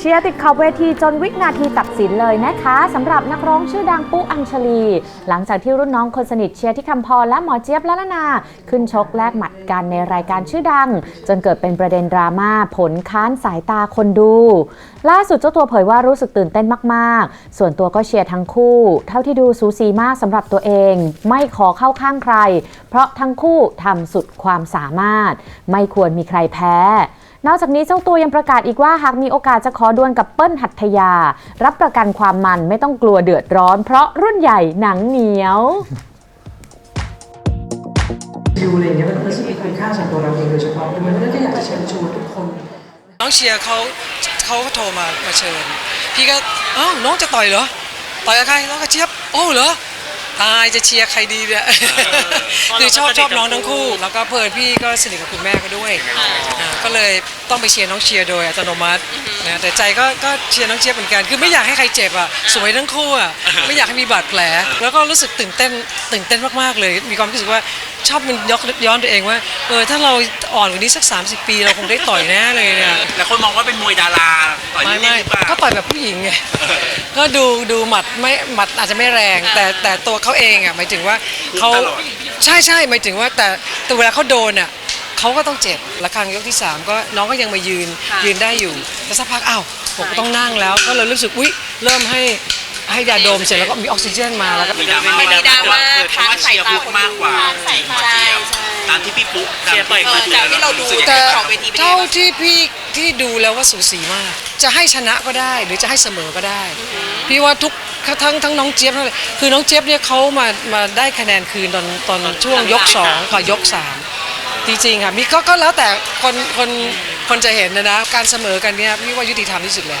เชียร์ติดขอบเวทีจนวินาทีตัดสินเลยนะคะสำหรับนักร้องชื่อดังปุ๊อัญชลี หลังจากที่รุ่นน้องคนสนิทเชียร์ที่คำพรและหมอเจี๊ยบละละนา ขึ้นชกแลกหมัดกันในรายการชื่อดัง จนเกิดเป็นประเด็นดราม่าผลค้านสายตาคนดู ล่าสุดเจ้าตัวเผยว่ารู้สึกตื่นเต้นมากๆ ส่วนตัวก็เชียร์ทั้งคู่ เท่าที่ดูสูสีมากสำหรับตัวเอง ไม่ขอเข้าข้างใคร เพราะทั้งคู่ทำสุดความสามารถ ไม่ควรมีใครแพ้ นอกจากนี้เจ้าตัวยังประกาศอีกว่าหากมีโอกาสจะขอดวลกับเปิ้ลหัตถยา รับประกันความมันไม่ต้องกลัวเดือดร้อน เพราะรุ่นใหญ่หนังเหนียวดิวอะไรอย่างเงี้ยมันเป็นสิ่งที่คุณค่าสำหรับตัวเราเองโดยเฉพาะดังนั้นก็อยากจะเชิญชวนทุกคน น้องเชียร์เขาเขาก็โทรมามาเชิญ พี่ก็อ้าวน้องจะต่อยเหรอ ต่อยกับใครน้องกระเจี๊ยบโอ้เหรอ ตายจะเชียร์ใครดีเนี่ยคือชอบชอบน้องทั้งคู่ แล้วก็เพื่อนพี่ก็สนิทกับคุณแม่ก็ด้วยอ่าก็เลยต้องไปเชียร์น้องเชียร์โดยอัตโนมัตินะแต่ใจก็ก็เชียร์น้องเจี๊ยบเหมือนกัน คือไม่อยากให้ใครเจ็บอะสวยทั้งคู่อะไม่อยากให้มีบาดแผล แล้วก็รู้สึกตื่นเต้นตื่นเต้นมากๆเลย มีความรู้สึกว่าชอบมันยกย้อนตัวเองว่าเออถ้าเราอ่อนกว่านี้สัก 30 ปีเราคงได้ต่อยแน่เลยเนี่ยแต่คนมองว่าเป็นมวยดารา ต่อยไม่เล่นไม่ๆหรือเปล่าก็ต่อยแบบผู้หญิงไงก็ดูดูหมัดไม่หมัดอาจจะไม่แรง แต่แต่ตัวเขาเองอะหมายถึงว่าเขาใช่ใช่หมายถึงว่าแต่แต่เวลาเขาโดนอะเขาก็ต้องเจ็บและครั้งยกที่3ก็น้องก็ยังมายืนยืนได้อยู่แต่สักพักอ้าวผมก็ต้องนั่งแล้ว ก็เลยรู้สึกอุ๊ยเริ่มให้ให้ยาดมเสร็จแล้วก็มีออกซิเจนมาแล้วก็ มีดราม่ามีดราม่าเกิดเพราะว่าเชียร์ปุ๊กมากกว่าใส่ พี่ปุ๊กเชียร์ต่อยตามจากที่เราดูสึกยังไงแต่บ้างของเวทีเป็นไงเท่าบ้างที่พี่ที่ดูแล้วว่าสูสีมาก จะให้ชนะก็ได้ หรือจะให้เสมอก็ได้ พี่ว่าทุกทั้งทั้งน้องเจี๊ยบทั้งคือน้องเจี๊ยบเนี่ยเขามามาได้คะแนนคืนตอนตอนช่วงยกสองกับยกสามจริงๆค่ะมีก็ก็แล้วแต่คนคนคนจะเห็นนะนะการเสมอกันเนี่ยพี่ว่ายุติธรรมที่สุดเลย